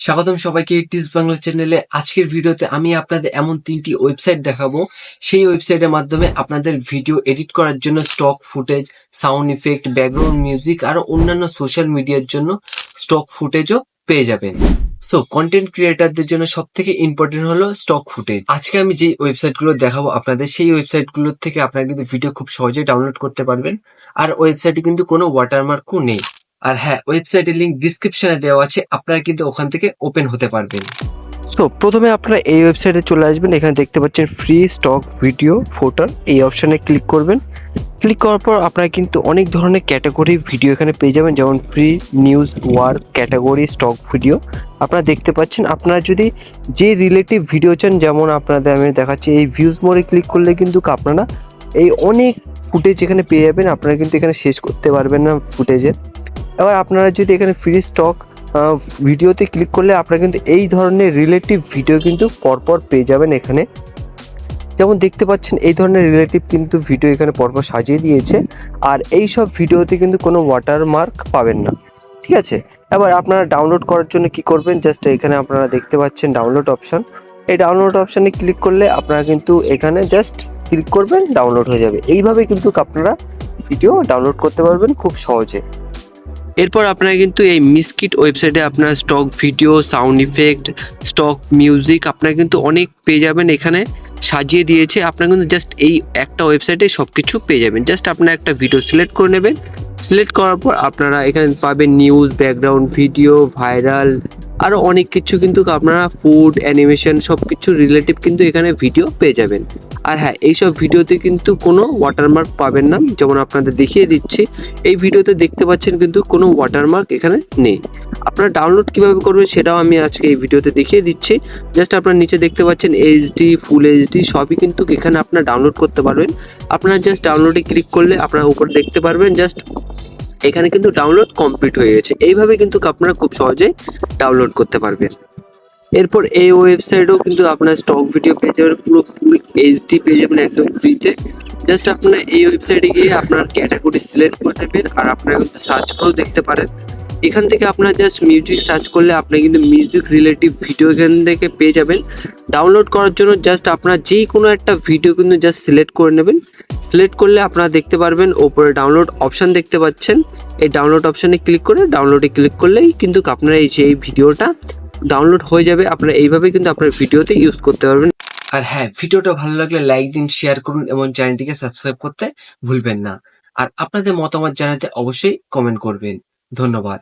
স্বাগতম সবাইকে টিস বাংলা চ্যানেলে। আজকের ভিডিওতে আমি আপনাদের এমন তিনটি ওয়েবসাইট দেখাবো। সেই ওয়েবসাইটের মাধ্যমে আপনাদের ভিডিও এডিট করার জন্য stock footage sound effect background music আরও অন্যান্য সোশ্যাল মিডিয়ার জন্য স্টক ফুটেজও পেয়ে যাবেন। সো কন্টেন্ট ক্রিয়েটারদের জন্য সব থেকে ইম্পর্টেন্ট হলো স্টক ফুটেজ আজকে আমি যে ওয়েবসাইটগুলো দেখাবো আপনাদের, সেই ওয়েবসাইটগুলোর থেকে আপনারা কিন্তু ভিডিও খুব সহজেই ডাউনলোড করতে পারবেন। আর ওয়েবসাইটে কিন্তু কোনো ওয়াটারমার্কও নেই। আর হ্যাঁ ওয়েবসাইটের লিংক ডিসক্রিপশনে দেওয়া আছে, আপনারা কিন্তু ওখান থেকে ওপেন হতে পারবেন। তো প্রথমে আপনারা এই ওয়েবসাইটে চলে আসবেন, এখানে দেখতে পাচ্ছেন ফ্রি স্টক ভিডিও ফোটার এই অপশানে ক্লিক করবেন। ক্লিক করার পর আপনারা কিন্তু অনেক ধরনের ক্যাটাগরি ভিডিও এখানে পেয়ে যাবেন, যেমন free news work category stock video আপনারা দেখতে পাচ্ছেন, আপনারা যদি যে রিলেটিভ ভিডিও চান, যেমন আপনাদের আমি দেখাচ্ছি, এই ভিউজ মোড়ে ক্লিক করলে কিন্তু আপনারা এই অনেক ফুটেজ এখানে পেয়ে যাবেন, আপনারা কিন্তু এখানে শেষ করতে পারবেন না ফুটেজের এবার আপনারা যদি এখানে ফ্রি স্টক ভিডিওতে ক্লিক করলে আপনারা কিন্তু এই ধরনের রিলেটিভ ভিডিও কিন্তু পরপর পেয়ে যাবেন এখানে। যেমন দেখতে পাচ্ছেন, এই ধরনের রিলেটিভ কিন্তু ভিডিও এখানে পরপর সাজিয়ে দিয়েছে। আর এই সব ভিডিওতে কিন্তু কোনো ওয়াটারমার্ক পাবেন না। ঠিক আছে? এবার আপনারা ডাউনলোড করার জন্য কি করবেন? জাস্ট এখানে আপনারা দেখতে পাচ্ছেন ডাউনলোড অপশন এই ডাউনলোড অপশানে ক্লিক করলে আপনারা কিন্তু এখানে জাস্ট ক্লিক করবেন ডাউনলোড হয়ে যাবে। এইভাবে কিন্তু আপনারা ভিডিও ডাউনলোড করতে পারবেন খুব সহজে। এরপর আপনারা কিন্তু এই মিসকিট ওয়েবসাইটে আপনার stock video sound effect stock music আপনারা কিন্তু অনেক পেয়ে যাবেন এখানে সাজিয়ে দিয়েছে। আপনারা কিন্তু জাস্ট এই একটা ওয়েবসাইটে সব কিছু পেয়ে যাবেন। জাস্ট আপনারা একটা ভিডিও সিলেক্ট করে নেবেন। সিলেক্ট করার পর আপনারা এখানে পাবেন নিউজ ব্যাকগ্রাউন্ড ভিডিও ভাইরাল আরও অনেক কিছু কিন্তু আপনারা ফুড অ্যানিমেশন সব কিছু রিলেটিভ কিন্তু এখানে ভিডিও পেয়ে যাবেন। আর হ্যাঁ এইসব ভিডিওতে কিন্তু কোনো ওয়াটারমার্ক পাবেন না, যেমন আপনাদের দেখিয়ে দিচ্ছি। এই ভিডিওতে দেখতে পাচ্ছেন কিন্তু কোনো ওয়াটারমার্ক এখানে নেই। আপনারা ডাউনলোড কীভাবে করবেন সেটাও আমি আজকে এই ভিডিওতে দেখিয়ে দিচ্ছি। জাস্ট আপনারা নিচে দেখতে পাচ্ছেন এইচডি ফুল এইচডি সবই কিন্তু এখানে আপনারা ডাউনলোড করতে পারবেন। আপনারা জাস্ট ডাউনলোডে ক্লিক করলে আপনারা উপরে দেখতে পারবেন জাস্ট এখানে কিন্তু ডাউনলোড কমপ্লিট হয়ে গেছে। এইভাবে কিন্তু আপনারা খুব সহজেই ডাউনলোড করতে পারবেন। এরপর এই ওয়েবসাইটেও কিন্তু আপনার স্টক ভিডিও পেয়ে যাবেন পুরো ফুল এইচডি পেয়ে যাবেন একদম ফ্রিতে জাস্ট আপনারা এই ওয়েবসাইটে গিয়ে আপনার ক্যাটাগরি সিলেক্ট করে নেবেন আর আপনারা কিন্তু সার্চ করেও দেখতে পারেন। এখান থেকে আপনার জাস্ট মিউজিক সার্চ করলে আপনি কিন্তু মিউজিক রিলেটিভ ভিডিও এখান থেকে পেয়ে যাবেন। ডাউনলোড করার জন্য জাস্ট আপনার যে কোনো একটা ভিডিও কিন্তু জাস্ট সিলেক্ট করে নেবেন। সিলেক্ট করলে আপনারা দেখতে পারবেন ওপরে ডাউনলোড অপশান দেখতে পাচ্ছেন। এই ডাউনলোড অপশানে ক্লিক করে ডাউনলোডে ক্লিক করলেই কিন্তু আপনারা এই যে এই ভিডিওটা ডাউনলোড হয়ে যাবে। আপনারা এইভাবে কিন্তু আপনার ভিডিওতে ইউজ করতে পারবেন। আর হ্যাঁ ভিডিওটা ভালো লাগলে লাইক দিন শেয়ার করুন এবং চ্যানেলটিকে সাবস্ক্রাইব করতে ভুলবেন না। আর আপনাদের মতামত জানাতে অবশ্যই কমেন্ট করবেন। ধন্যবাদ।